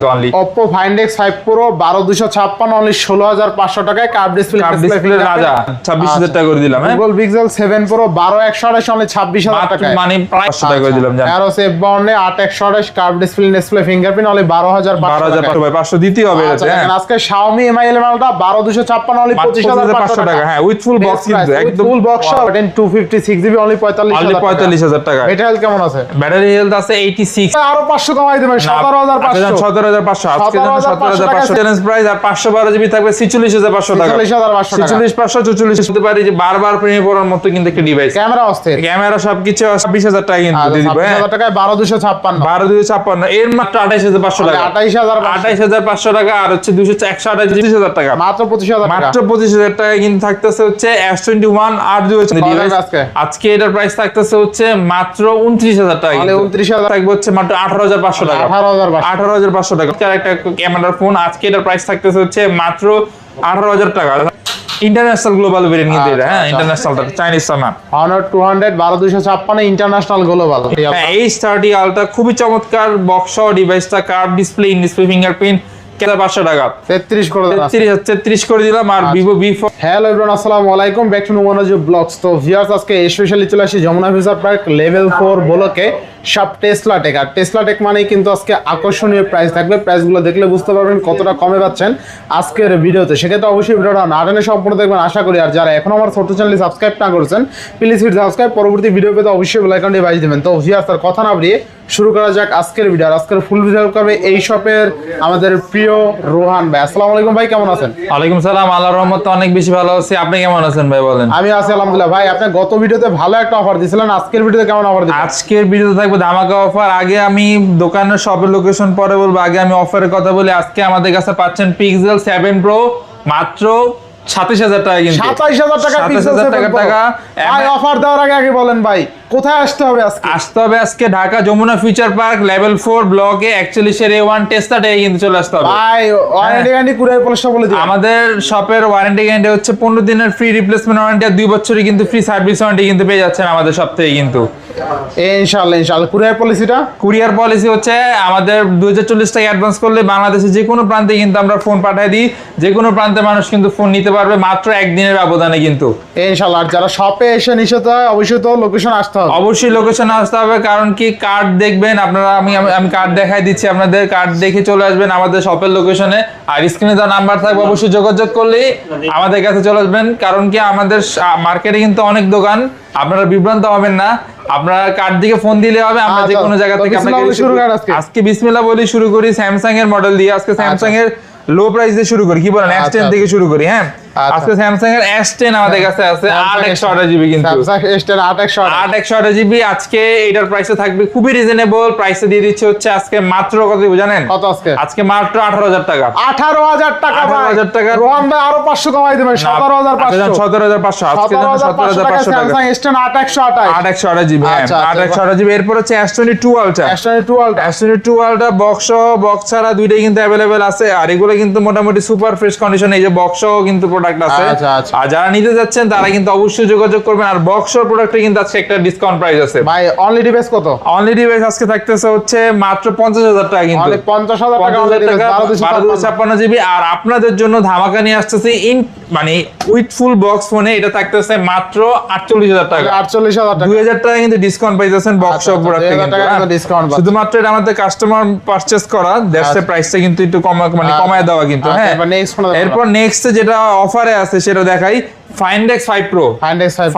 Oppo Find X5 Pro বারো দুশো ছাপ্পান্ন অনলি ষোলো হাজার পাঁচশো টাকায় কার্ভ ডিসপ্লে কার্ভ ডিসপ্লে রাজা ছাব্বিশ হাজার টাকা করে দিলাম হ্যাঁ? বারো একশো আঠাশ অনলি ছাব্বিশ হাজার মাত্র টাকায়। মানে প্রায় পাঁচশো টাকা করে দিলাম জান। তেরো সেভ বাউন্ডে আট একশো আঠাশ কার্ভ ডিসপ্লে ডিসপ্লে ফিঙ্গারপ্রিন্ট হাজার বারো হাজার পাঁচশো ভাই পাঁচশো দিতেই হবে আচ্ছা হ্যাঁ। আজকে Xiaomi MI 11 টা বারো দুশো ছাপ্পান্ন অনলি পঁচিশ হাজার পাঁচশো টাকা হ্যাঁ উইথ ফুল বক্স কিন্তু একদম full box two fifty six GB only পঁয়তাল্লিশ অনলি পঁয়তাল্লিশ হাজার টাকা। এটা হেলথ কেমন আছে ব্যাটারি হেলথ আছে এইটি সিক্স আরও পাঁচশো কমাই দেবেন সতেরো হাজার পাঁচশো। সতেরো হাজার পাঁচশো আজকে 17,500 সতেরো হাজার পাঁচশো চ্যালেঞ্জ প্রাইস আর পাঁচশো বারো জিবি থাকবে ছিচল্লিশ হাজার পাঁচশো টাকা। ছেচল্লিশ হাজার পাঁচশো টাকা। ছিচল্লিশ পাঁচশো চুচল্লিশ হতে পারি যে বারবার প্রেমে পড়ার মতো কিন্তু একটা ডিভাইস ক্যামেরা অস্থির। ক্যামেরা সবকিছু ছাব্বিশ হাজার টাকা কিন্তু আচ্ছা, দিয়ে দিব ছাব্বিশ হ্যাঁ হাজার টাকায় বারো দুশো ছাপ্পান্ন। বারো দুশো ছাপ্পান্ন। এর মাত্র আঠাইশ হাজার পাঁচশো টাকা। আঠাইশ হাজার আঠাইশ হাজার পাঁচশো টাকা আর হচ্ছে দুশো একশো আঠাইশ তিরিশ হাজার টাকা। মাত্র পঁচিশ হাজার মাত্র পঁচিশ হাজার টাকা কিন্তু থাকতেছে হচ্ছে এস টোয়েন্টি ওয়ান আর দুই কত আজকে? এটার প্রাইস থাকতেছে হচ্ছে মাত্র উনত্রিশ হাজার টাকা কিন্তু। 29,000 থাকবে হচ্ছে মাত্র আঠারো হাজার পাঁচশো টাকা। আঠারো হাজার আঠারো হাজার পাঁচশো টাকা আর একটা ক্যামেরার ফোন আজকে এটার প্রাইস থাকতেছে হচ্ছে মাত্র আঠারো হাজার টাকা। ইন্টারন্যাশনাল গ্লোবাল ভেরিয়েন্ট কিন্তু এটা হ্যাঁ আচ্ছা, ইন্টারন্যাশনালটা না। অনার ছাপ্পান্ন ইন্টারন্যাশনাল গ্লোবাল হ্যাঁ এইচ থার্টি আলট্রা খুবই চমৎকার বক্স ডিভাইসটা curve display in display fingerprint পাঁচশো টাকা। তেত্রিশ করে তেত্রিশ তেত্রিশ করে দিলাম আর ভিভো হ্যালো এভরিওয়ান আসসালামু আলাইকুম। ব্যাক টু নোমানোজ ব্লগস তো ভিউয়ার্স আজকে স্পেশালি চলে আসি যমুনা পার্ক লেভেল ফোর বলকে সব টেসলা টেক আর টেসলা টেক মানেই কিন্তু আজকে আকর্ষণীয় প্রাইস থাকবে। প্রাইসগুলো দেখলে বুঝতে পারবেন কতটা কমে পাচ্ছেন আজকের ভিডিওতে। সেক্ষেত্রে অবশ্যই ভিডিওটা না সম্পূর্ণ দেখবেন আশা করি। আর যারা এখন আমার ছোট চ্যানেলটি সাবস্ক্রাইব না করেছেন প্লিজ হিট সাবস্ক্রাইব পরবর্তী ভিডিও পেতে অবশ্যই বেল আইকনটি বাজিয়ে দেবেন। তো ভিউয়ার্স তার কথা না বাড়িয়ে শুরু করা যাক আজকের ভিডিও আজকের ফুল ভিডিও করবে এই শপের আমাদের প্রিয় রোহান ভাই। আসসালামু আলাইকুম ভাই কেমন আছেন? ওয়ালাইকুম সালাম আল্লাহ রহমত অনেক বেশি ভালো আছি। আপনি কেমন আছেন ভাই বলেন? আমি আছি আলহামদুলিল্লাহ। ভাই আপনি গত ভিডিওতে ভালো একটা অফার দিছিলেন। আজকের ভিডিওতে কেমন অফার দিচ্ছেন আজকের ভিডিওতে থাকবে ধামাকা অফার আগে আমি দোকানের শপের লোকেশন পরে বলব। আগে আমি অফারের কথা বলি। আজকে আমাদের কাছে পাচ্ছেন পিক্সেল সেভেন প্রো মাত্র সাতাশ হাজার টাকা কিন্তু। সাতাইশ হাজার টাকা 27,000 টাকা টাকা। ভাই অফার দেওয়ার আগে আগে বলেন ভাই কোথায় আসতে হবে আজকে? আসতে হবে আজকে Dhaka Jamuna future park level four ব্লকে একচল্লিশের এ ওয়ান টেস্টাটে কিন্তু চলে আসতে হবে। ভাই ওয়ারেন্টি গ্যারান্টি কুরিয়ার পলিশটা বলে দিন আমাদের শপের ওয়ারেন্টি গ্যারান্টি হচ্ছে পনেরো দিনের ফ্রি রিপ্লেসমেন্ট ওয়ারেন্টি আর দুই বছরই কিন্তু ফ্রি সার্ভিস ওয়ারেন্টি কিন্তু পেয়ে যাচ্ছেন আমাদের সব থেকে কিন্তু। ইনশাআল্লাহ ইনশাআল্লাহ। কুরিয়ার পলিসিটা কুরিয়ার পলিসি হচ্ছে আমাদের দুই হাজার চল্লিশ টাকা অ্যাডভান্স করলে বাংলাদেশে যে কোনো প্রান্তে কিন্তু আমরা ফোন পাঠিয়ে দিই। যে কোনো প্রান্তে মানুষ কিন্তু ফোন নিতে পারবে মাত্র একদিনের ব্যবধানে কিন্তু। ইনশাআল্লাহ আর যারা শপে এসে নিষেধ হয় অবশ্যই তো লোকেশন আসতে হবে। অবশ্যই লোকেশন আসতে হবে কারণ কি কার্ড দেখবেন আপনারা আমি আমি- কার্ড দেখাই দিচ্ছি আপনাদের কার্ড দেখে চলে আসবেন আমাদের শপের লোকেশনে আর স্ক্রিনে তার নাম্বার থাকবে অবশ্যই যোগাযোগ করলেই আমাদের কাছে চলে আসবেন কারণ কি আমাদের মার্কেটে কিন্তু অনেক দোকান আপনারা বিভ্রান্ত হবেন না। আপনারা কার দিকে ফোন দিলে হবে আমরা যে আচ্ছা, কোনো জায়গা থেকে আপনাকে শুরু আজকে। আজকে বিসমিল্লাহ বলি শুরু করি স্যামসাং এর মডেল দিয়ে আজকে স্যামসাং এর লো প্রাইস দিয়ে শুরু করি কি বলেন? এস টেন আচ্ছা। থেকে শুরু করি হ্যাঁ? আচ্ছা। আজকে স্যামসাং এর এস টেন আমাদের কাছে আছে আট একশো আঠাশ জিবি কিন্তু। স্যামসাং S10 আট একশো আট আট একশো আঠাশ জিবি আজকে এটার প্রাইসে থাকবে খুবই রিজনেবল প্রাইসে দিয়ে দিচ্ছে হচ্ছে আজকে মাত্র কত জানেন? কত আজকে? আজকে মাত্র আঠারো হাজার টাকা। আঠারো হাজার টাকা ভাই। 18,000 টাকা। রোহান ভাই আরও পাঁচশো কমাই দেবেন সতেরো হাজার পাঁচশো। সতেরো হাজার পাঁচশো। আজকে সতেরো হাজার পাঁচশো টাকা স্যামসাং S10 আট একশো আঠাশ। আট একশো আঠাশ জিবি হ্যাঁ আচ্ছা, আচ্ছা। আঠাশ জিবি এরপর হচ্ছে S twenty two ultra S10 twelve S twenty two ultra box box ছাড়া দুইটাই কিন্তু অ্যাভেলেবেল আছে। আর এগুলো কিন্তু মোটামুটি সুপার ফ্রেশ কন্ডিশন এই যে বক্স কিন্তু প্রোডাক্ট আছে আচ্ছা, আচ্ছা। আর যারা নিতে যাচ্ছেন তারা কিন্তু অবশ্যই যোগাযোগ করবেন আর বক্স প্রোডাক্টে কিন্তু আজকে একটা ডিসকাউন্ট প্রাইস আছে ভাই অনলি ডিভাইস কত অনলি ডিভাইস আজকে থাকতেছে হচ্ছে মাত্র পঞ্চাশ হাজার টাকা কিন্তু অনলি পঞ্চাশ হাজার টাকা পঞ্চাশ only হাজার টাকা বারো দুশো বারো দুশো ছাপ্পান্ন। ছাপ্পান্ন জিবি আর আপনাদের জন্য ধামাকা নিয়ে আসতেছে ইন মানে উইথ ফুল বক্স ফোনে এটা থাকতেছে মাত্র আটচল্লিশ হাজার টাকা আটচল্লিশ হাজার টাকা দুই হাজার টাকা কিন্তু ডিসকাউন্ট পাইতেছেন বক্স আচ্ছা, প্রোডাক্টে কিন্তু discount পাচ্ছেন। শুধুমাত্র এটা আমাদের কাস্টমার পারচেজ করা দ্যাটস আচ্ছা। প্রাইসটা কিন্তু একটু কম মানে। কমায় দেওয়া কিন্তু আচ্ছা, হ্যাঁ। এরপর নেক্সট যেটা অফারে আছে সেটা দেখাই। ফাইন্ডেক্স 5 প্রো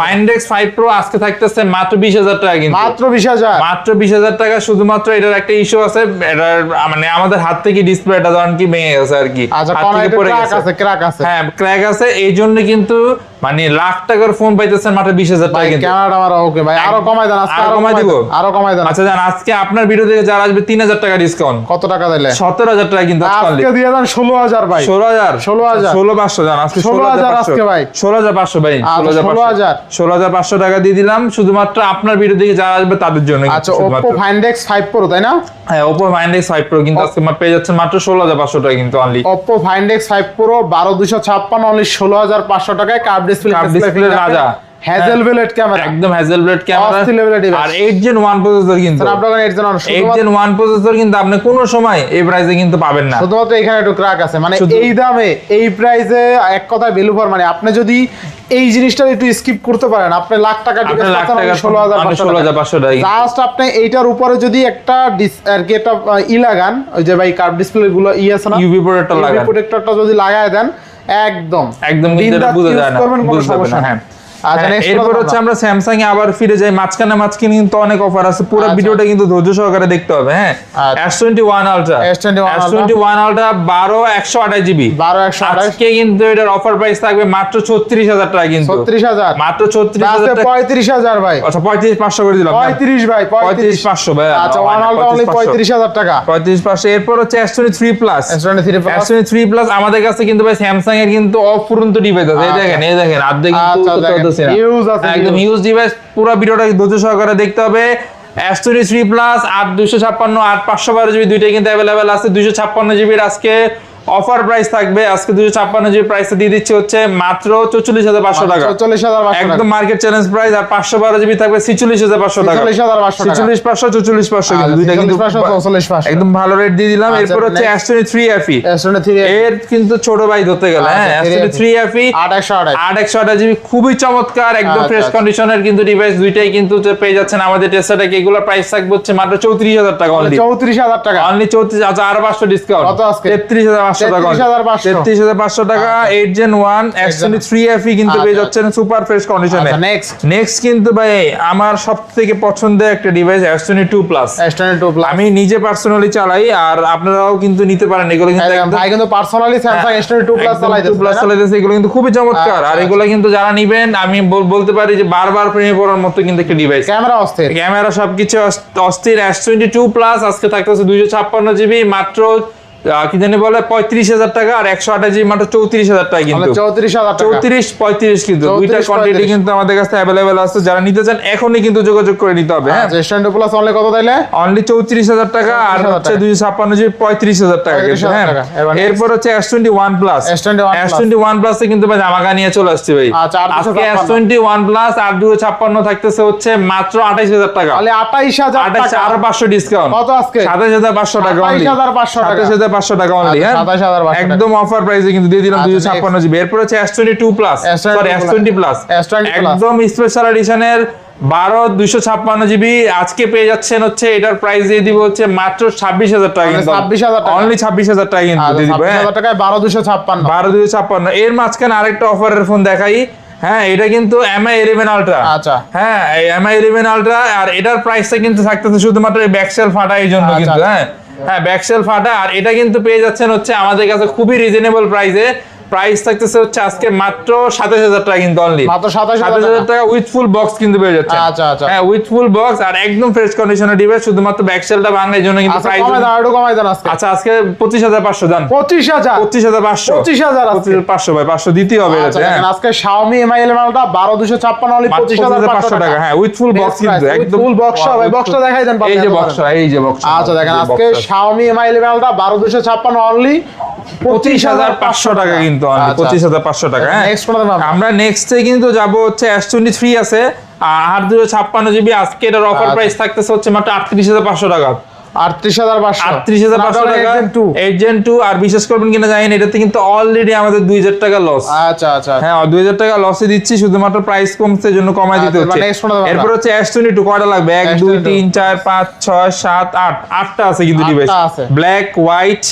ফাইন্ডেক্স 5 প্রো আজকে থাকতেছে মাত্র বিশ হাজার টাকা কিন্তু। মাত্র বিশ হাজার। মাত্র বিশ হাজার টাকা শুধুমাত্র এটার একটা ইস্যু আছে এটার মানে আমাদের হাত থেকে ডিসপ্লেটা যখন কি ভেঙে গেছে আর কি। আচ্ছা হাত থেকে পড়ে ক্র্যাক আছে ক্র্যাক আছে। হ্যাঁ ক্র্যাক আছে। এই জন্য কিন্তু মানে লাখ টাকার ফোন পাইতেছেন মাত্র বিশ হাজার টাকা ক্যামেরাটা আমার ওকে ভাই আরও কমাই দেন আজকে আরও কমাই দিব? আরও কমাই দেন। আচ্ছা জান আজকে আপনার ভিডিও থেকে যারা আসবে তিন হাজার টাকা ডিসকাউন্ট কত টাকা দিলে? সতেরো হাজার টাকা কিন্তু আজকে দিয়ে দেন ষোলো হাজার ভাই। ষোলো হাজার? 16,000 ষোলো পাঁচশো জান আজকে ষোলো হাজার আজকে ভাই। ষোলো হাজার পাঁচশো ভাই আচ্ছা, ষোলো হাজার ষোলো হাজার। পাঁচশো টাকা দিয়ে দিলাম শুধুমাত্র আপনার ভিডিও থেকে যারা আসবে তাদের জন্য আচ্ছা। Oppo find X five pro তাই না? হ্যাঁ Oppo find X five pro কিন্তু আজকে পেয়ে যাচ্ছেন মাত্র ষোলো হাজার পাঁচশো টাকা কিন্তু only Oppo Find X five Pro বারো দুশো ছাপ্পান্ন অনলি ষোলো হাজার পাঁচশো টাকায় কার্ভ ডিসপ্লে কার্ভ ডিসপ্লে রাজা। হ্যাজেল ভেলেট ক্যামেরা একদম হ্যাজেল ব্লেড ক্যামেরা অস্থির level এর device। আর 8 জেন 1 প্রসেসর কিন্তু। স্ন্যাপড্রাগন 8 জেনারেশন 8 জেন 1 প্রসেসর কিন্তু আপনি কোনো সময় এই প্রাইসে কিন্তু পাবেন না। শুধুমাত্র এখানে একটু ক্রাক আছে। মানে এই দামে এই প্রাইসে এক কথায় ভ্যালু ফর মানে আপনি যদি এই জিনিসটা একটু স্কিপ করতে পারেন আপনি লাখ টাকা আপনি ষোলো হাজার ষোলো হাজার পাঁচশো টাকা জাস্ট আপনি এইটার উপরে যদি একটা ডিস- আর কি একটা ই লাগান ওই যে ভাই কার্ভ ডিসপ্লে গুলো ই আছে না? ইউভি প্রোডাক্টটা লাগান। প্রোটেক্টরটা যদি লাগায় দেন একদম। একদম কিন্তু এটা বোঝা যায় না বুঝতে না। হ্যাঁ এরপর হচ্ছে আমরা স্যামসাং এ আবার ফিরে যাই। মাঝখানে মাঝখানে কিন্তু অনেক অফার আছে। পুরো। ভিডিওটা কিন্তু ধৈর্য সহকারে দেখতে হবে হ্যাঁ। S twenty one ultra S twenty one ultra বারো একশো আঠাশ জিবি বারো একশো আজকে কিন্তু এটার অফার প্রাইস থাকবে মাত্র ছত্রিশ হাজার টাকা কিন্তু। ছত্রিশ হাজার। মাত্র ছত্রিশ হাজার পঁয়ত্রিশ হাজার ভাই। আচ্ছা পঁয়ত্রিশ পাঁচশো করে দিলাম। পঁয়ত্রিশ ভাই পঁয়ত্রিশ। পাঁচশো ভাই। আচ্ছা ওয়ান আলটা অনলি পঁয়ত্রিশ হাজার টাকা। পঁয়ত্রিশ পাঁচশো। এরপর হচ্ছে S twenty three plus S23 Plus। S23 three plus আমাদের কাছে কিন্তু ভাই স্যামসাং এর কিন্তু অফুরন্ত ডিভাইস আছে। এই আচ্ছা। দেখেন এই দেখেন। কিন্তু উত্তর না। একদম। হিউজ ডিভাইস পুরো ভিডিওটা ধৈর্য সহকারে দেখতে হবে টোয়েন্টি থ্রি প্লাস আট দুশো ছাপ্পান্ন আট পাঁচশো বারো জিবি দুইটাই কিন্তু অ্যাভেলেবেল আছে দুশো ছাপ্পান্ন জিবির আজকে অফার প্রাইস থাকবে। আজকে দুশো ছাপ্পান্ন জিবি প্রাইসে দিয়ে দিচ্ছে হচ্ছে মাত্র চল্লিশ হাজার পাঁচশো টাকা। চল্লিশ হাজার একদম মার্কেট চ্যালেঞ্জ প্রাইস আর পাঁচশো বারো জিবি থাকবে ছিচল্লিশ হাজার পাঁচশো টাকা। পাঁচশো টাকা। ছিচল্লিশ পাঁচশো চল্লিশ পাঁচশো দুইটা কিন্তু একদম ভালো রেট দিয়ে দিলাম। আচ্ছা, এরপর হচ্ছে টোয়েন্টি থ্রি এফি এর কিন্তু ছোট ভাই ধরতে গেলে হ্যাঁ আচ্ছা, থ্রি এফি আট একশো আট একশো আঠাশ জিবি খুবই চমৎকার একদম আচ্ছা, ফ্রেশ আচ্ছা। কন্ডিশনের কিন্তু ডিভাইস দুইটাই কিন্তু পেয়ে যাচ্ছেন আমাদের এগুলোর প্রাইস থাকবে হচ্ছে মাত্র চৌত্রিশ হাজার টাকা অনলি চৌত্রিশ হাজার টাকা। অনলি চৌত্রিশ আচ্ছা আরও পাঁচশো ডিসকাউন্ট? তেত্রিশ হাজার পাঁচশো টাকা তেত্রিশ হাজার পাঁচশো। টাকা eight gen one actually three FE কিন্তু পেয়ে আচ্ছা। যাচ্ছেন সুপার ফ্রেশ কন্ডিশনে আচ্ছা নেক্সট কিন্তু ভাই আমার সব থেকে পছন্দের একটা ডিভাইস এক্সটনি টু প্লাস টু প্লাস আমি নিজে পার্সোনালি চালাই আর আপনারাও কিন্তু নিতে পারেন এগুলো কিন্তু ভাই কিন্তু পার্সোনালি স্যামসাং এসটনে টু প্লাস চালাইতেছে প্লাস চালাইতেছে এগুলো কিন্তু খুবই চমৎকার। আচ্ছা, আর এগুলো কিন্তু যারা নিবেন আমি বলতে পারি যে বারবার প্রেমে পড়ার মতো কিন্তু একটা ডিভাইস ক্যামেরা অস্থির। ক্যামেরা সবকিছু অস্থির এস টোয়েন্টি টু প্লাস আজকে থাকতেছে দুইশো ছাপ্পান্ন জিবি মাত্র কি জানি বলে পঁয়ত্রিশ হাজার টাকা আর একশো আঠাশ জিবি মাত্র চৌত্রিশ হাজার টাকা কিন্তু। চৌত্রিশ হাজার চৌত্রিশ পঁয়ত্রিশ কিন্তু। দুইটা কোয়ান্টিটি কিন্তু আমাদের কাছে অ্যাভেলেবেল আছে। যারা নিতে চান এখনই কিন্তু যোগাযোগ করে নিতে হবে হ্যাঁ? আচ্ছা প্লাস অনলি কত তাইলে? অনলি চৌত্রিশ হাজার টাকা আর হচ্ছে দুইশো ছাপ্পান্ন জিবি পঁয়ত্রিশ হাজার টাকা কিন্তু 35,000 হ্যাঁ। এরপর হচ্ছে S twenty one plus S twenty one প্লাসে কিন্তু ভাই জামাকা নিয়ে চলে আসছে ভাই। আচ্ছা, 856 আজকে এস টোয়েন্টি ওয়ান প্লাস আর দুশো ছাপ্পান্ন থাকতেছে হচ্ছে মাত্র আঠাইশ হাজার টাকা। আঠাইশ হাজার আঠাইশ আর পাঁচশো ডিসকাউন্ট কত আজকে? সাতাইশ হাজার পাঁচশো টাকা অনলি 27,500 টাকা। হাজার পাঁচশো টাকা অনলি আচ্ছা, হ্যাঁ? একদম অফার প্রাইসে কিন্তু দিয়ে দিলাম আচ্ছা, দুশো ছাপ্পান্ন জিবি এরপর হচ্ছে S twenty two plus sorry S twenty plus একদম স্পেশাল এডিশনের বারো দুশো ছাপ্পান্ন জিবি আজকে পেয়ে যাচ্ছেন হচ্ছে এটার প্রাইস দিয়ে দিব হচ্ছে মাত্র ছাব্বিশ হাজার টাকা মানে কিন্তু। 26,000 টাকা। অনলি ছাব্বিশ হাজার টাকা কিন্তু দিয়ে দিব হ্যাঁ? টাকায় বারো দুশো ছাপ্পান্ন। বারো দুশো ছাপ্পান্ন। এর মাঝখানে আরেকটা অফারের ফোন দেখাই। হ্যাঁ এটা কিন্তু এমআই ইলেভেন আলট্রা আচ্ছা। হ্যাঁ এমআই ইলেভেন আলট্রা আর এটার প্রাইসটা কিন্তু থাকতেছে শুধুমাত্র এই ব্যাকসেল ফাটা এই জন্য আচ্ছা, কিন্তু আচ্ছা। হ্যাঁ? হ্যাঁ ব্যাকসেল ফাটা আর এটা কিন্তু পেয়ে যাচ্ছেন হচ্ছে আমাদের কাছে খুবই রিজনেবল প্রাইসে প্রাইস থাকতেছে হচ্ছে আজকে মাত্র সাতাশ হাজার টাকা কিন্তু অনলি মাত্র সাতাশ হাজার টাকা। উইথ ফুল বক্স কিন্তু পেয়ে যাচ্ছে। আচ্ছা, আচ্ছা। হ্যাঁ উইথ ফুল বক্স আর একদম ফ্রেশ কন্ডিশনের ডিভাইস শুধুমাত্র ব্যাকসেলটা বাংলার জন্য কিন্তু আচ্ছা প্রাইস দাও একটু কমাই দেন আজকে। আচ্ছা আজকে পঁচিশ হাজার পাঁচশো দান। পঁচিশ হাজার? পঁচিশ হাজার পাঁচশো। পঁচিশ হাজার পঁচিশ ভাই পাঁচশো দিতেই হবে আচ্ছা হ্যাঁ। আজকে Xiaomi Mi 11 টা বারো দুশো ছাপ্পান্ন অনলি পঁচিশ হাজার পাঁচশো টাকা। হ্যাঁ উইথ ফুল বক্স কিন্তু একদম ফুল বক্স ভাই, box টা দেখাই দেন, এই যে বক্স এই যে বক্স আচ্ছা দেখেন আজকে Xiaomi Mi 11 টা বারো দুশো ছাপ্পান্ন অনলি পঁচিশ হাজার পাঁচশো টাকা কিন্তু আচ্ছা। পঁচিশ হাজার পাঁচশো টাকা হ্যাঁ? আমরা নেক্সটে কিন্তু যাব হচ্ছে এস টোয়েন্টি থ্রি আছে আর দুশো ছাপ্পান্ন জিবি আজকে এটার অফার আচ্ছা। প্রাইস থাকতেছে হচ্ছে মাত্র আটত্রিশ হাজার পাঁচশো টাকা। আটত্রিশ হাজার পাঁচশো। আটত্রিশ হাজার পাঁচশো টাকা। টু টু আর বিশেষ করবেন কিনা জানি এটাতে কিন্তু অলরেডি আমাদের দুই হাজার টাকা লস আচ্ছা আচ্ছা। হ্যাঁ দুই হাজার টাকা লসে দিচ্ছি শুধুমাত্র প্রাইস কমছে এই জন্য কমাই দিতে আচ্ছা, হচ্ছে। এবার next কোনটা দেবো এরপর হচ্ছে এস টোয়েন্টি টু কয়টা লাগবে? এক দুই তিন চার পাঁচ ছয় সাত আট। আটটা আছে কিন্তু device black white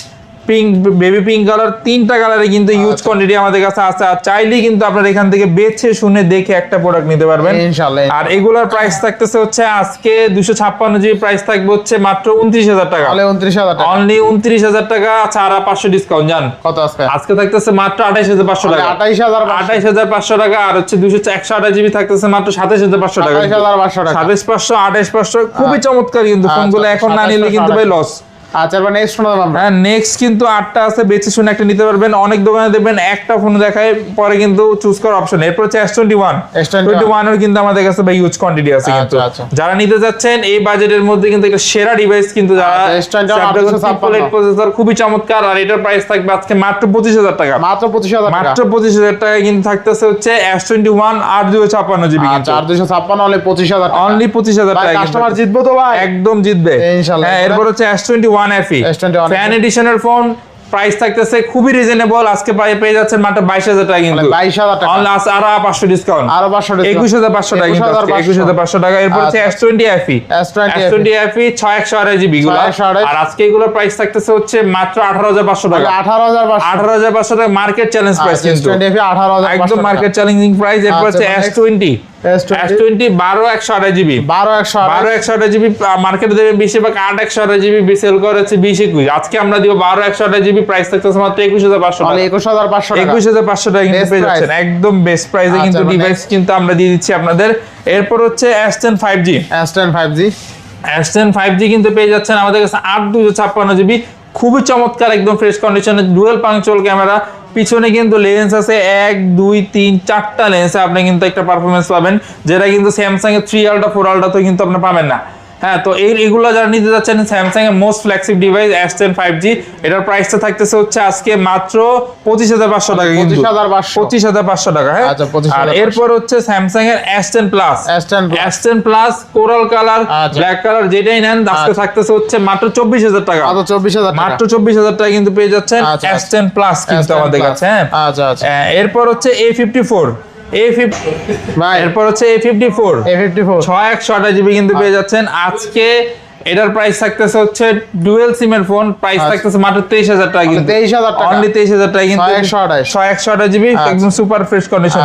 pink baby pink colour তিনটা কালারে কিন্তু ইউজ আচ্ছা। কোয়ান্টিটি আমাদের কাছে আছে। আর চাইলেই কিন্তু আপনারা এখান থেকে বেছে শুনে দেখে একটা প্রোডাক্ট নিতে পারবেন। ইনশাআল্লাহ আর এগুলার প্রাইস থাকতেছে হচ্ছে আজকে দুশো ছাপ্পান্ন জিবি প্রাইস থাকবে হচ্ছে মাত্র উনত্রিশ হাজার টাকা। তাহলে উনত্রিশ হাজার টাকা। অনলি উনত্রিশ হাজার টাকা ছাড়া পাঁচশো ডিসকাউন্ট জান? কত আজকে আজকে থাকতেছে মাত্র আঠাইশ হাজার পাঁচশো টাকা। আঠাইশ হাজার আঠাইশ হাজার পাঁচশো টাকা আর হচ্ছে দুশো একশো আঠাশ জিবি থাকতেছে মাত্র সাতাইশ হাজার পাঁচশো টাকা। আঠাইশ হাজার পাঁচশো টাকা। সাতাইশ পাঁচশো আঠাইশ পাঁচশো খুবই চমৎকার কিন্তু আচ্ছা, ফোনগুলো এখন না নিলে কিন্তু ভাই লস আচ্ছা নেক্সট শোনা আমরা হ্যাঁ নেক্সট কিন্তু আটটা আছে শুনে একটা নিতে পারবেন। অনেক দোকানে দেখবেন একটা ফোন দেখায় পরে কিন্তু চুজ করার অপশন এরপর হচ্ছে S twenty one S21 twenty ওয়ানের কিন্তু আমাদের কাছে ভাই ইউজ কোয়ান্টিটি আছে কিন্তু। আচ্ছা, আচ্ছা। যারা নিতে যাচ্ছেন এই বাজেটের মধ্যে কিন্তু একটা সেরা ডিভাইস কিন্তু যারা আচ্ছা, S21 Snapdragon 856 প্রসেসর খুবই চমৎকার। আর এটার প্রাইস থাকবে আজকে মাত্র পঁচিশ হাজার টাকা। মাত্র পঁচিশ হাজার মাত্র পঁচিশ হাজার টাকা কিন্তু থাকতেছে হচ্ছে এস টোয়েন্টি ওয়ান আট দুশো ছাপ্পান্ন জিবি আচ্ছা আর দুইশো ছাপ্পান্ন হলে পঁচিশ হাজার অনলি পঁচিশ হাজার টাকা কাস্টমার জিতবো তো ভাই। একদম জিতবে। ইনশাল্লাহ। হ্যাঁ এরপর হচ্ছে S twenty one FE fan এডিশনের phone price থাকতেছে খুবই রিজনেবল আজকে পেয়ে যাচ্ছেন মাত্র বাইশ হাজার টাকা কিন্তু। বাইশ হাজার টাকা। আর পাঁচশো ডিসকাউন্ট আরও পাঁচশো একুশ হাজার পাঁচশো টাকা একুশ হাজার পাঁচশো। টাকা। এরপর হচ্ছে আচ্ছা। S twenty FE S twenty FE ছয় একশো আড়াই জিবি গুলো। আর আজকে এগুলোর প্রাইস থাকতেছে হচ্ছে মাত্র আঠারো হাজার পাঁচশো টাকা। আঠারো হাজার আঠারো হাজার পাঁচশো টাকা মার্কেট চ্যালেঞ্জ প্রাইস কিন্তু। হাজার একদম মার্কেট চ্যালেঞ্জিং প্রাইস এরপর আচ্ছা, হচ্ছে S twenty S20 S twenty বারো একশো আড়াই জিবি বারো একশো বারো একশো আঠাশ জিবি মার্কেটে দেবে জিবি আজকে আমরা দিব জিবি প্রাইস থাকতেছে মাত্র টাকা। টাকা। টাকা কিন্তু পেয়ে যাচ্ছেন। একদম বেস্ট প্রাইসে কিন্তু আচ্ছা, ডিভাইস কিন্তু আমরা দিয়ে দিচ্ছি আপনাদের। এরপর হচ্ছে S ten five G S ten five G S ten five G কিন্তু পেয়ে যাচ্ছেন আমাদের কাছে আট দুশো ছাপ্পান্ন জিবি খুবই চমৎকার একদম ফ্রেশ কন্ডিশনে ডুয়েল পাংচুয়াল ক্যামেরা পিছনে কিন্তু লেন্স আছে এক, দুই, তিন, চারটা লেন্সে আপনি কিন্তু একটা পারফরমেন্স পাবেন, যেটা কিন্তু স্যামসাং এর থ্রি আলটা ফোর আলটা তো কিন্তু আপনি পাবেন না। হ্যাঁ তো এই এগুলো যারা নিতে যাচ্ছেন স্যামসাং এর most flagship device S ten five G এটার প্রাইসটা থাকতেছে হচ্ছে আজকে মাত্র পঁচিশ হাজার পাঁচশো টাকা কিন্তু। 25,500 পঁচিশ। হাজার পাঁচশো টাকা হ্যাঁ? আচ্ছা, 25,500 আর এরপর হচ্ছে স্যামসাং এর S ten plus S10 Plus। S ten plus coral colour. Black colour যেটাই নেন আজকে আচ্ছা। থাকতেছে হচ্ছে মাত্র চব্বিশ হাজার টাকা। চব্বিশ হাজার টাকা। মাত্র চব্বিশ হাজার টাকা কিন্তু পেয়ে যাচ্ছেন এস টেন প্লাস কিন্তু আমাদের কাছে হ্যাঁ? আচ্ছা আচ্ছা। এরপর হচ্ছে এ ফিফটি ফোর এরপর হচ্ছে A fifty four A fifty four ছয় একশো জিবি কিন্তু পেয়ে যাচ্ছেন। আজকে এটার প্রাইস থাকতেছে হচ্ছে ডুয়েল সিমের ফোন প্রাইস। থাকতেছে মাত্র তেইশ হাজার টাকা কিন্তু। তেইশ হাজার টাকা। অনলি তেইশ হাজার টাকা কিন্তু 628 ছয় একশো আঠাশ জিবি আচ্ছা। একদম সুপার ফ্রেশ কন্ডিশন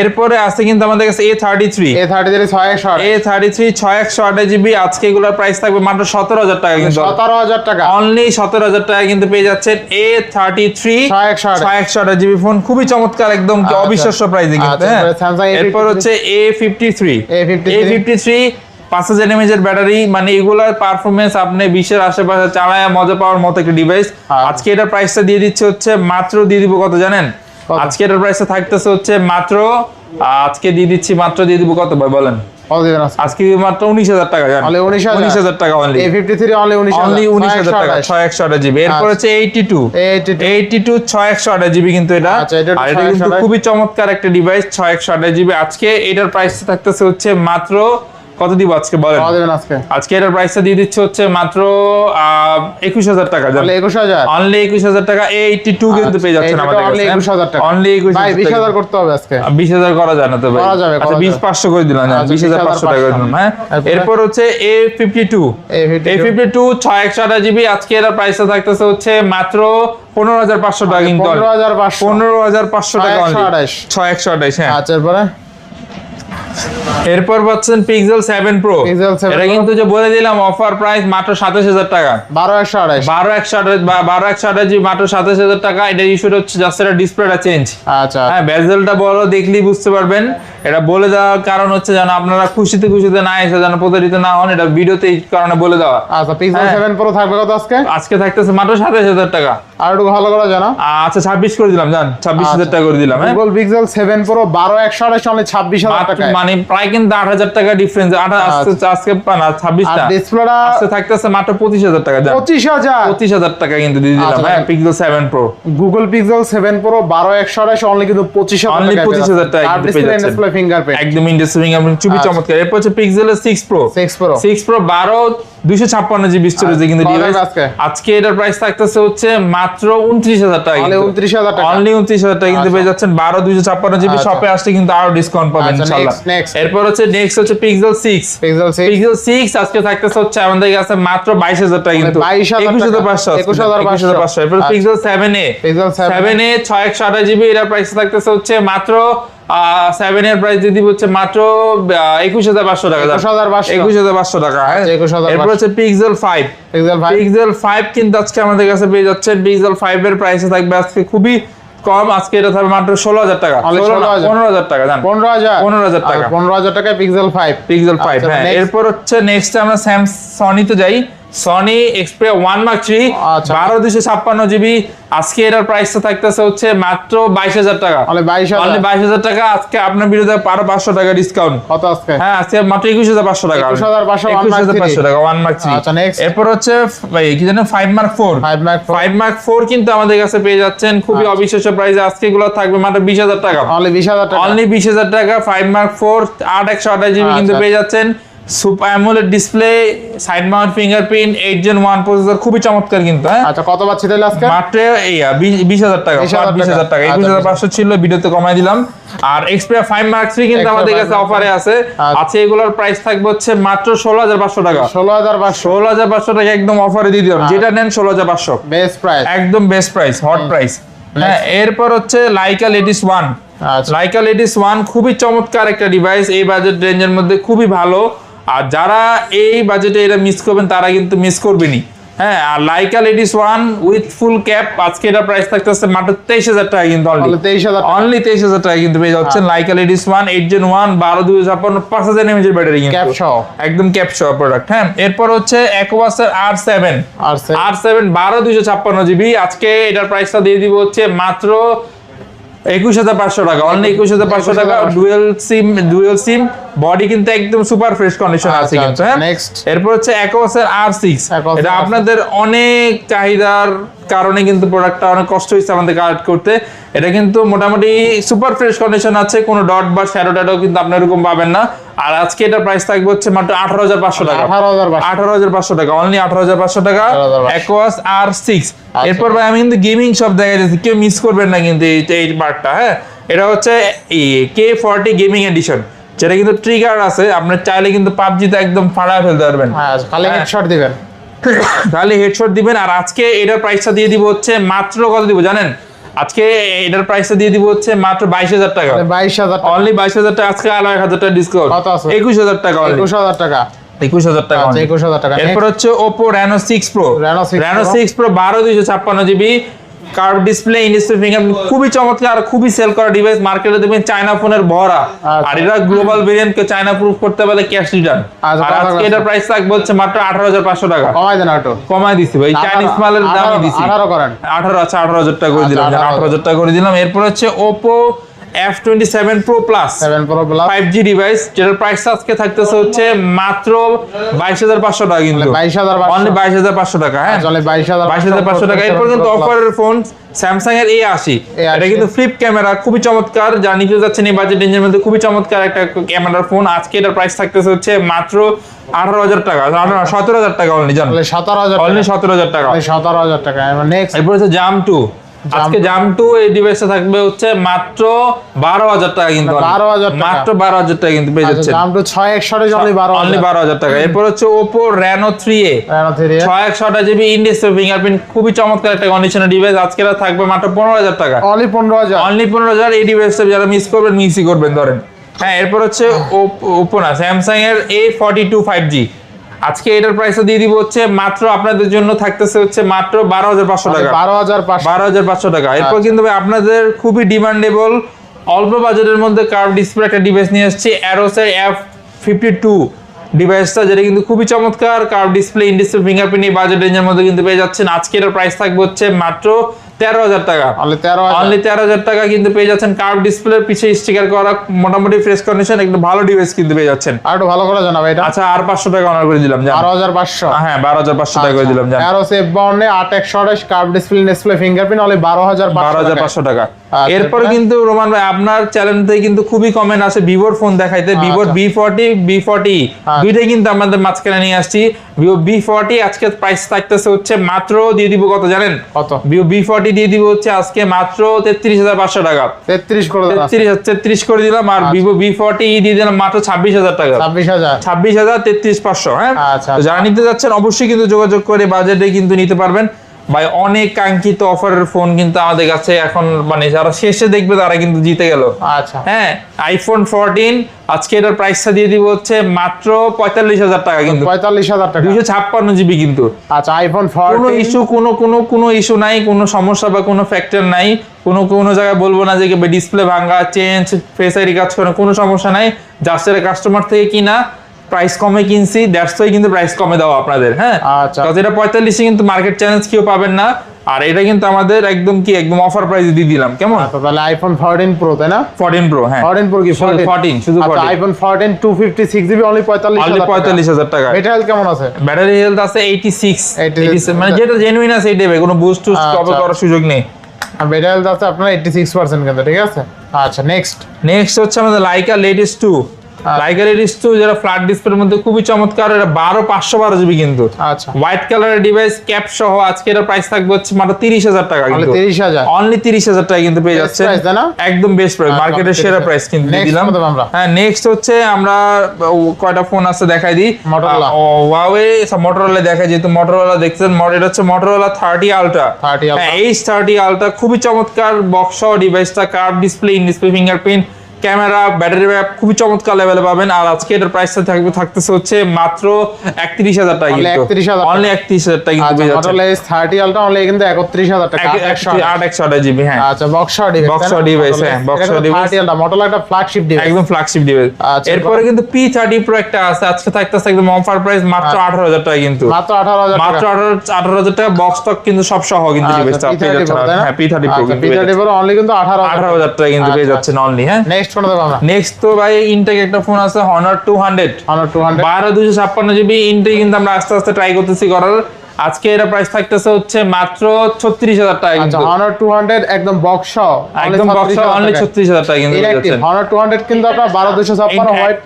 এরপরে? আছে কিন্তু আমাদের কাছে A thirty three A thirty three ছয় একশো এ থার্টি থ্রি ছয় একশো আঠাশ জিবি আজকে এগুলোর প্রাইস থাকবে মাত্র সতেরো হাজার টাকা কিন্তু। সতেরো হাজার টাকা। অনলি সতেরো হাজার টাকা কিন্তু পেয়ে যাচ্ছেন এ থার্টি থ্রি ছয় একশো আঠাশ। একশো জিবি ফোন খুবই চমৎকার একদম আচ্ছা। অবিশ্বাস্য প্রাইসে কিন্তু আচ্ছা, হ্যাঁ। এরপরে Samsung A53 এরপর হচ্ছে A fifty three A53 A fifty three পাঁচ হাজার এমএজের ব্যাটারি মানে এগুলার পারফরমেন্স আপনি বিশের আশেপাশে চালায় মজা পাওয়ার মতো একটা ডিভাইস হ্যাঁ। আজকে এটার প্রাইসটা দিয়ে দিচ্ছে হচ্ছে মাত্র দিয়ে দিব কত জানেন? আজকে এটার প্রাইসটা থাকতেছে হচ্ছে মাত্র আজকে দিয়ে দিচ্ছি মাত্র দিয়ে দিব কত ভাই বলেন? আজকে? আজকে মাত্র উনিশ হাজার টাকা জানেন। Only 19,000? উনিশ হাজার টাকা অনলি ফিফটি থ্রি অনলি উনিশ উনিশ হাজার টাকা ছয় একশো আঠাশ জিবি এরপর। হচ্ছে এইটি টু এইটি টু ছয় একশো আঠাশ জিবি কিন্তু এটা। আর এটা কিন্তু খুবই চমৎকার একটা ডিভাইস ছয় একশো আঠাশ জিবি আজকে এটার প্রাইস থাকতেছে হচ্ছে মাত্র কত দিব আজকে বলেন? আজকে। আজকে এটার প্রাইসটা দিয়ে দিচ্ছে হচ্ছে মাত্র একুশ হাজার টাকা একুশ হাজার। অনলি একুশ হাজার টাকা এইটি টু কিন্তু পেয়ে যাচ্ছেন আমাদের only 21,000 টাকা। অনলি একুশ ভাই বিশ হাজার করতে হবে আজকে। বিশ হাজার করা যায় না তো ভাই। আচ্ছা বিশ। পাঁচশো করে দিলাম আচ্ছা, বিশ হাজার পাঁচশো টাকা করে দিলাম হ্যাঁ। এরপর? হচ্ছে A fifty two A fifty two ছয় একশো আঠাশ জিবি আজকে এর প্রাইসটা থাকতেছে হচ্ছে মাত্র পনেরো হাজার পাঁচশো টাকা কিন্তু পনেরো হাজার পাঁচশো। হাজার টাকা একশো। ছয় একশো আঠাশ হ্যাঁ। আচ্ছা এরপরে? এরপর পাচ্ছেন পিক্সেল সেভেন প্রো Pixel 7 এটা কিন্তু যে বলে দিলাম অফার প্রাইস মাত্র সাতাশ হাজার টাকা। বারো একশো আঠাশ বারো একশো আঠাশ বা বারো একশো আঠাশ জিবি মাত্র সাতাশ হাজার টাকা। এটা ইস্যুটা হচ্ছে জাস্ট এটা ডিসপ্লেটা চেঞ্জ আচ্ছা। হ্যাঁ বেজেলটা বড় দেখলেই বুঝতে পারবেন। এটা বলে দেওয়ার কারণ হচ্ছে যেন আপনারা খুশিতে খুশিতে না এসে যেন প্রতারিত না হন এটা ভিডিওতে এই কারণে বলে দেওয়া। আচ্ছা পিক্সেল হ্যাঁ। প্রো থাকবে কত আজকে? আজকে থাকতেছে মাত্র সাতাশ হাজার টাকা। আর একটু ভালো করে জানো। আচ্ছা ছাব্বিশ করে দিলাম জান ছাব্বিশ হাজার আচ্ছা। টাকা করে দিলাম হ্যাঁ। Google pixel seven pro only মাত্র টাকা মানে প্রায় কিন্তু আট হাজার টাকা ডিফারেন্স আজকে আজকে না ছাব্বিশটা। ডিসপ্লেটা আজকে থাকতেছে মাত্র পঁচিশ হাজার টাকা পঁচিশ হাজার। পঁচিশ হাজার টাকা কিন্তু দিয়ে দিলাম আচ্ছা, হ্যাঁ। Pixel seven pro Google pixel seven pro বারো একশো আড়াইশো অনলি কিন্তু পঁচিশ হাজার Only 25,000 টাকা ডিসপ্লে ফিঙ্গারপ্রিন্ট একদম আচ্ছা। চমৎকার। এরপর হচ্ছে পিক্সেলের six pro six pro six pro বারো দুইশো ছাপ্পান্ন জিবি স্টোরেজে কিন্তু কত ডিভাইস দাম আজকে? আজকে এটার প্রাইস থাকতেছে হচ্ছে মাত্র উনত্রিশ হাজার টাকা উনত্রিশ হাজার টাকা। অনলি উনত্রিশ হাজার টাকা কিন্তু আচ্ছা। পেয়ে যাচ্ছেন বারো দুইশো ছাপ্পান্ন জিবি। আচ্ছা। শপে আসলে কিন্তু আরও ডিসকাউন্ট পাবেন আচ্ছা, ইনশাল্লাহ. এরপর হচ্ছে নেক্সট হচ্ছে পিক্সেল সিক্স পিক্সেল সিক্স আজকে থাকতেছে হচ্ছে আমাদের কাছে মাত্র বাইশ হাজার টাকা কিন্তু। 22,000 একুশ হাজার। পাঁচশো 21,500 পাঁচশো। এরপর। Pixel seven A seven seven A ছয় একশো আঠাশ জিবি। এটার প্রাইস থাকতেছে হচ্ছে মাত্র সেভেন এর প্রাইস যদি হচ্ছে মাত্র একুশ হাজার পাঁচশো টাকা। একুশ হাজার পাঁচশো। একুশ হাজার পাঁচশো টাকা হ্যাঁ? আচ্ছা, 21,500 এরপর হচ্ছে পিক্সেল ফাইভ পিক্সেল ফাইভ কিন্তু আজকে আমাদের কাছে পেয়ে যাচ্ছেন। পিক্সেল ফাইভ এর প্রাইসে থাকবে আজকে খুবই কম। আজকে এটা থাকবে মাত্র ষোলো হাজার টাকা। Only 16,000 পনেরো হাজার টাকা জান পনেরো হাজার। 15,000 টাকা। পনেরো হাজার টাকায় পিক্সেল ফাইভ পিক্সেল ফাইভ হ্যাঁ। এরপর হচ্ছে নেক্সট আমরা স্যামসনিতে যাই। Sony Xperia one mark three আচ্ছা। বারো দুশো ছাপ্পান্ন জিবি। আজকে এটার প্রাইসটা থাকতেছে হচ্ছে মাত্র বাইশ হাজার টাকা। বাইশ হাজার। টাকা আজকে আপনার বিরুদ্ধে আরও পাঁচশো টাকা ডিসকাউন্ট কত আজকে? হ্যাঁ আজকে মাত্র একুশ হাজার পাঁচশো টাকা। 21,500 one mark 21,500 three। টাকা ওয়ান মার্ক থ্রি আচ্ছা, এরপর হচ্ছে কি জানেন five mark four five mark four কিন্তু আমাদের কাছে পেয়ে যাচ্ছেন খুবই আচ্ছা। অবিশ্বাস্য প্রাইসে আজকে গুলো থাকবে মাত্র বিশ হাজার টাকা। অনলি বিশ হাজার টাকা। অনলি বিশ হাজার টাকা ফাইভ মার্ক ফোর আট একশো আঠাশ জিবি কিন্তু আচ্ছা। পেয়ে যাচ্ছেন। Super AMOLED display side mount fingerprint eight gen one processor খুবই চমৎকার কিন্তু হ্যাঁ? আচ্ছা কত পাচ্ছি তাহলে আজকে? মাত্র এই বিশ হাজার টাকা 20,000 টাকা। টাকা। একুশ হাজার আচ্ছা, পাঁচশো ছিল ভিডিওতে কমাই দিলাম। আর এক্সপ্রিয়া ফাইভ মার্ক থ্রি কিন্তু আমাদের কাছে অফারে আছে। আচ্ছা। আছে এগুলোর প্রাইস থাকবে হচ্ছে মাত্র ষোলো হাজার পাঁচশো টাকা। ষোলো হাজার পাঁচশো। ষোলো হাজার পাঁচশো টাকা একদম অফারে দিয়ে দিলাম। আচ্ছা। যেটা নেন ষোলো হাজার পাঁচশো। বেস্ট প্রাইস একদম বেস্ট প্রাইস হট প্রাইস হ্যাঁ এরপর হচ্ছে লাইকা লেডিস ওয়ান আচ্ছা। লাইকা লেডিস ওয়ান খুবই চমৎকার একটা ডিভাইস এই বাজেট রেঞ্জের মধ্যে খুবই ভালো। আর যারা এই বাজেটে এটা মিস করবেন তারা কিন্তু মিস করবেনই। হ্যাঁ আর Leica Leitz one with full cap আজকে এটা প্রাইস থাকতেছে মাত্র তেইশ হাজার টাকা কিন্তু অনলি তেইশ হাজার টাকা। কিন্তু পেয়ে যাচ্ছেন Leica Leitz one eight gen one বারো দুই ছাপ্পান্ন পাঁচ হাজার এমএজের ব্যাটারি কিন্তু। একদম ক্যাপ সহ প্রোডাক্ট হ্যাঁ। এরপর হচ্ছে অ্যাকোয়াসের আর সেভেন আর সেভেন বারো দুইশো ছাপ্পান্ন জিবি আজকে এটার প্রাইসটা দিয়ে দিব হচ্ছে মাত্র একুশ হাজার পাঁচশো টাকা। অনলি একুশ হাজার পাঁচশো টাকা 21,500 dual SIM dual SIM body কিন্তু একদম সুপার ফ্রেশ কন্ডিশন আছে আচ্ছা, কিন্তু হ্যাঁ? next। এরপর হচ্ছে অ্যাকোয়াসের আর সিক্স এটা আপনাদের অনেক চাহিদার কারণে কিন্তু প্রোডাক্টটা অনেক কষ্ট হয়েছে আমাদের কালেক্ট করতে। এটা কিন্তু মোটামুটি সুপার ফ্রেশ কন্ডিশন আছে কোনো ডট বা শ্যাডো ট্যাডো কিন্তু আপনার এরকম পাবেন না। আর আজকে এটা প্রাইস থাকবে হচ্ছে মাত্র আঠারো হাজার পাঁচশো টাকা। আঠারো হাজার পাঁচশো। টাকা অনলি আঠারো হাজার পাঁচশো টাকা। 18,500 অ্যাকোয়াস আর সিক্স। এরপর ভাই আমি কিন্তু গেমিং সব দেখা যাচ্ছে কেউ মিস করবেন না কিন্তু এই এই পার্টটা হ্যাঁ? এটা হচ্ছে কে ফর্টি গেমিং এডিশন যেটা কিন্তু ট্রিগার আছে আপনার চাইলে কিন্তু পাবজিতে একদম ফাড়া ফেলতে পারবেন। হ্যাঁ খালি হ্যাঁ। হেডশট দিবেন। তাহলে হেডশট দিবেন আর আজকে এটার প্রাইসটা দিয়ে দিব হচ্ছে মাত্র কত দিব জানেন? আজকে এটার প্রাইসটা দিয়ে দিব হচ্ছে মাত্র বাইশ হাজার টাকা। বাইশ হাজার টাকা। অনলি বাইশ হাজার টাকা আজকে আরও এক হাজার টাকা ডিসকাউন্ট কত আছে? একুশ হাজার টাকা। একুশ হাজার টাকা। একুশ হাজার টাকা আচ্ছা। একুশ হাজার টাকা। এরপর হচ্ছে Oppo Reno six pro Reno 6 Reno Pro। Six pro বারো দুইশো ছাপ্পান্ন GB curve display in display finger খুবই চমৎকার আর খুবই সেল করা ডিভাইস মার্কেটে দেখবেন চায়না ফোনের ভরা। আচ্ছা। আর এটা গ্লোবাল ভেরিয়েন্ট কে চায়না প্রুফ করতে পারলে ক্যাশ রিটার্ন আচ্ছা, আর কত আজকে? এটার প্রাইস থাকবে হচ্ছে মাত্র আঠারো হাজার পাঁচশো টাকা। কমাই দেন আটো কমাই দিছি ভাই। চাইনিজ মালের দামই দিছি। আঠারো করেন। আঠারো আচ্ছা আঠারো হাজার টাকা করে আচ্ছা, দিলাম। আঠারো। আঠারো হাজার টাকা করে দিলাম। এরপর হচ্ছে Oppo F twenty seven pro plus five G device যেটার প্রাইস আজকে থাকতেছে হচ্ছে মাত্র বাইশ হাজার পাঁচশো টাকা কিন্তু। বাইশ হাজার বাইশ হাজার পাঁচশো টাকা হ্যাঁ? চলে বাইশ হাজার বাইশ হাজার পাঁচশো টাকা এরপর কিন্তু অফারের ফোন স্যামসাং এর এ আশি। A80 এটা কিন্তু ফ্লিপ ক্যামেরা খুবই চমৎকার। যা নিতে যাচ্ছেন এই বাজেট রেঞ্জের মধ্যে খুবই চমৎকার একটা ক্যামেরার ফোন আজকে এটার প্রাইস থাকতেছে হচ্ছে মাত্র আঠারো হাজার টাকা। সতেরো হাজার টাকা অনলি জান সতেরো হাজার অনলি সতেরো হাজার টাকা। সতেরো হাজার টাকা। নেক্সট এরপর হচ্ছে জাম টু আজকে জাম টু এই ডিভাইসটা থাকবে হচ্ছে মাত্র বারো হাজার টাকা কিন্তু 12,000 মাত্র বারো হাজার টাকা কিন্তু পেয়ে দাম তো ছয় একশোটে বারো অনলি বারো হাজার টাকা। এরপর হচ্ছে ওপো থ্রি এ ছয় একশোটা জিবি ইন্ডিস ফিঙ্গারপ্রিন্ট খুবই চমৎকার একটা কন্ডিশনের ডিভাইস আজকে থাকবে মাত্র পনেরো হাজার টাকা। অনলি পনেরো হাজার। অনলি পনেরো হাজার। এই ডিভাইসটা যারা মিস করবেন মিসই করবেন ধরেন। হ্যাঁ এরপর হচ্ছে ওপো না স্যামসাং এর A forty two five G আজকে এটার প্রাইসটা দিয়ে দিব হচ্ছে মাত্র আপনাদের জন্য থাকতেছে হচ্ছে মাত্র বারো হাজার পাঁচশো টাকা। বারো হাজার বারো হাজার পাঁচশো টাকা। এরপর আচ্ছা। কিন্তু ভাই আপনাদের খুবই ডিমান্ডেবল অল্প বাজেটের মধ্যে কার্ভ ডিসপ্লে একটা ডিভাইস নিয়ে আসছি অ্যারোসের এফ ফিফটি টু ডিভাইসটা যেটা কিন্তু খুবই চমৎকার। Curve display in display fingerprint এই বাজেট রেঞ্জের মধ্যে কিন্তু পেয়ে যাচ্ছেন। আজকে এটার প্রাইস থাকবে হচ্ছে মাত্র তেরো হাজার টাকা। অনলি তেরো হাজার। টাকা কিন্তু পেয়ে যাচ্ছেন। কার্ভ ডিসপ্লের পিছে স্টিকার করা মোটামুটি ফ্রেশ কন্ডিশন একটু ভালো ডিভাইস কিন্তু পেয়ে যাচ্ছেন। আর একটু ভালো করে জানাব এটা। আচ্ছা আর পাঁচশো টাকা অনার করে দিলাম বারো হাজার পাঁচশো। হ্যাঁ বারো হাজার পাঁচশো টাকা করে দিলাম জান। তেরো সেফ বাউন্ডে আট একশো আঠাশ curve display display fingerprint only বারো হাজার বারো হাজার পাঁচশো টাকা। আচ্ছা, এরপরে কিন্তু রোমান ভাই আপনার চ্যানেলতে কিন্তু খুবই কমেন্ট আছে ভিভোর ফোন দেখাইতে ভিভোর আচ্ছা। বি ফর্টি বি ফর্টি আচ্ছা। দুইটাই কিন্তু আমাদের মাঝখানে নিয়ে আসছি। ভিভো বি ফর্টি আজকে প্রাইস থাকতেছে হচ্ছে মাত্র দিয়ে দিব কত জানেন? কত? ভিভো বি ফর্টি দিয়ে দিব হচ্ছে আজকে মাত্র তেত্রিশ হাজার পাঁচশো টাকা। তেত্রিশ করে তেত্রিশ তেত্রিশ করে দিলাম আর আচ্ছা। ভিভো বি ফর্টি দিয়ে দিলাম মাত্র ছাব্বিশ হাজার টাকা। ছাব্বিশ হাজার। ছাব্বিশ হাজার তেত্রিশ পাঁচশো হ্যাঁ? আচ্ছা, যারা নিতে যাচ্ছেন অবশ্যই কিন্তু যোগাযোগ করে বাজেটে কিন্তু নিতে পারবেন। ভাই অনেক কাঙ্ক্ষিত অফারের ফোন কিন্তু আমাদের কাছে এখন মানে যারা শেষে দেখবে তারা কিন্তু জিতে গেল। আচ্ছা। হ্যাঁ আইফোন ফোরটিন আজকে এটার প্রাইসটা দিয়ে দিব হচ্ছে মাত্র পঁয়তাল্লিশ হাজার টাকা কিন্তু। পঁয়তাল্লিশ হাজার টাকা। দুইশো ছাপ্পান্ন জিবি কিন্তু। আচ্ছা আইফোন কোনো ইস্যু কোনো কোনো কোনো ইস্যু নাই কোনো সমস্যা বা কোনো ফ্যাক্টর নাই। কোনো কোনো জায়গায় বলব না যে ডিসপ্লে ভাঙা চেঞ্জ ফেস আইডি কাজ করে কোনো সমস্যা নাই। এটা কাস্টমার থেকে কিনা প্রাইস কমে কিনছি দ্যাটস কিন্তু প্রাইস কমে দাও আপনাদের হ্যাঁ? আচ্ছা। এটা পঁয়তাল্লিশে কিন্তু মার্কেট চ্যালেঞ্জ কেউ পাবেন না। আর এটা কিন্তু আমাদের একদম কি একদম অফার প্রাইসে দিয়ে দিলাম কেমন? আচ্ছা, তাহলে আইফোন 14 প্রো তাই না? 14 প্রো হ্যাঁ। 14 প্রো কি 14 শুধু 14 আইফোন 14 256 জিবি অনলি 45000 অনলি 45000 টাকা। ব্যাটারি হেলথ কেমন আছে? ব্যাটারি হেলথ আছে 86 87 মানে যেটা জেনুইন আছে এটা কোনো বুস্ট টুস্ট আচ্ছা। কভার করার সুযোগ নেই। আর ব্যাটারি হেলথ আছে আপনার 86% কিন্তু ঠিক আছে? আচ্ছা নেক্সট নেক্সট হচ্ছে আমাদের লাইকা লেটেস্ট 2 লাইকারের ডিসপ্লে যারা ফ্ল্যাট ডিসপ্লের মধ্যে খুবই চমৎকার বারো পাঁচশো বারো কিন্তু। আচ্ছা। হোয়াইট কালারের ডিভাইস ক্যাপ সহ প্রাইস থাকবে তিরিশ হাজার টাকা কিন্তু। তিরিশ হাজার। অনলি তিরিশ হাজার কিন্তু পেয়ে যাচ্ছে একদম প্রাইস মার্কেটের সেরা প্রাইস কিন্তু হ্যাঁ নেক্সট হচ্ছে আমরা কয়টা ফোন আছে দেখাই দিই। যেহেতু দেখছেন হচ্ছে থার্টি এইচ থার্টি খুবই চমৎকার বক্স ডিভাইসটা display in display fingerprint camera battery back খুবই চমৎকার লেভেলে পাবেন। আর আজকে এটার প্রাইসটা থাকবে থাকতেছে হচ্ছে মাত্র একত্রিশ হাজার টাকা Only কিন্তু। 31,000 টাকা। অনলি একত্রিশ হাজার টাকা কিন্তু আচ্ছা পেয়ে যাচ্ছে মডেল এস 30 আলট্রা অনলি কিন্তু 31000 টাকা। এক- এক- আট একশো আঠাশ জিবি হ্যাঁ। আচ্ছা ডিভাইস হ্যাঁ, Boxer device। 30 আলট্রা মডেল একটা ফ্ল্যাগশিপ ডিভাইস একদম ফ্ল্যাগশিপ ডিভাইস আচ্ছা, এরপরে কিন্তু পি থার্টি প্রো একটা আছে আজকে থাকতেছে একদম অফার প্রাইস মাত্র আঠারো হাজার টাকা কিন্তু। মাত্র 18000 টাকা। মাত্র আঠারো আঠারো হাজার টাকা বক্স টক কিন্তু সব সহ কিন্তু ডিভাইসটা আচ্ছা পেয়ে P30 যাচ্ছেন Pro, তাই না? হ্যাঁ পি থার্টি প্রো আচ্ছা, কিন্তু অনলি কিন্তু 18000 আঠারো হাজার টাকা। কিন্তু পেয়ে আচ্ছা, যাচ্ছেন অনলি হ্যাঁ। নেক্সট কোন দেবো আমরা। নেক্সট তো ভাই ইনটেক একটা ফোন আছে Honor 200 Honor 200 বারো দুশো ছাপ্পান্ন জিবি ইনটেক কিন্তু আমরা আস্তে আস্তে ট্রাই করতেছি করার। আজকে এটা প্রাইস থাকতেছে হচ্ছে মাত্র ছত্রিশ হাজার টাকা আচ্ছা কিন্তু। Honor 200 একদম বক্স একদম বক্স অনলি ছত্রিশ হাজার টাকা কিন্তু Honor 200 কিন্তু আপনার 12256 হোয়াইট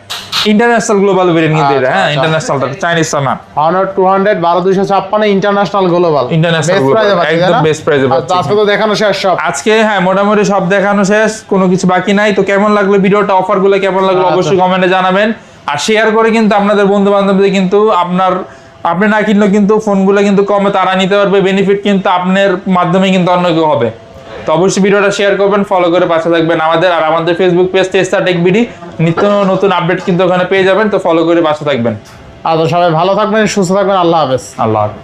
ইন্টারন্যাশনাল গ্লোবাল ভেরিয়েন্ট কিন্তু এটা আচ্ছা, হ্যাঁ আচ্ছা। ইন্টারন্যাশনালটা চাইনিজ না। Honor 200 12256 ইন্টারন্যাশনাল গ্লোবাল global, একদম best price এ পাচ্ছি। আজকে তো দেখানো শেষ সব। আজকে হ্যাঁ মোটামুটি সব দেখানো শেষ কোনো কিছু বাকি নাই। তো কেমন লাগল ভিডিওটা অফারগুলো কেমন লাগল আচ্ছা। অবশ্যই কমেন্টে জানাবেন। আর শেয়ার করে কিন্তু আপনাদের বন্ধু বান্ধবদের কিন্তু আপনার আপনি না কিনলেও কিন্তু ফোনগুলো কিন্তু কমে তারা নিতে পারবে বেনিফিট কিন্তু আপনার মাধ্যমে কিন্তু অন্য কেউ হবে। তো অবশ্যই ভিডিওটা শেয়ার করবেন ফলো করে পাশে থাকবেন আমাদের। আর আমাদের Facebook page tester tech BD নিত্য নতুন আপডেট কিন্তু ওখানে পেয়ে যাবেন তো ফলো করে পাশে থাকবেন। আচ্ছা সবাই ভালো থাকবেন সুস্থ থাকবেন আল্লাহ হাফেজ। আল্লাহ হাফেজ।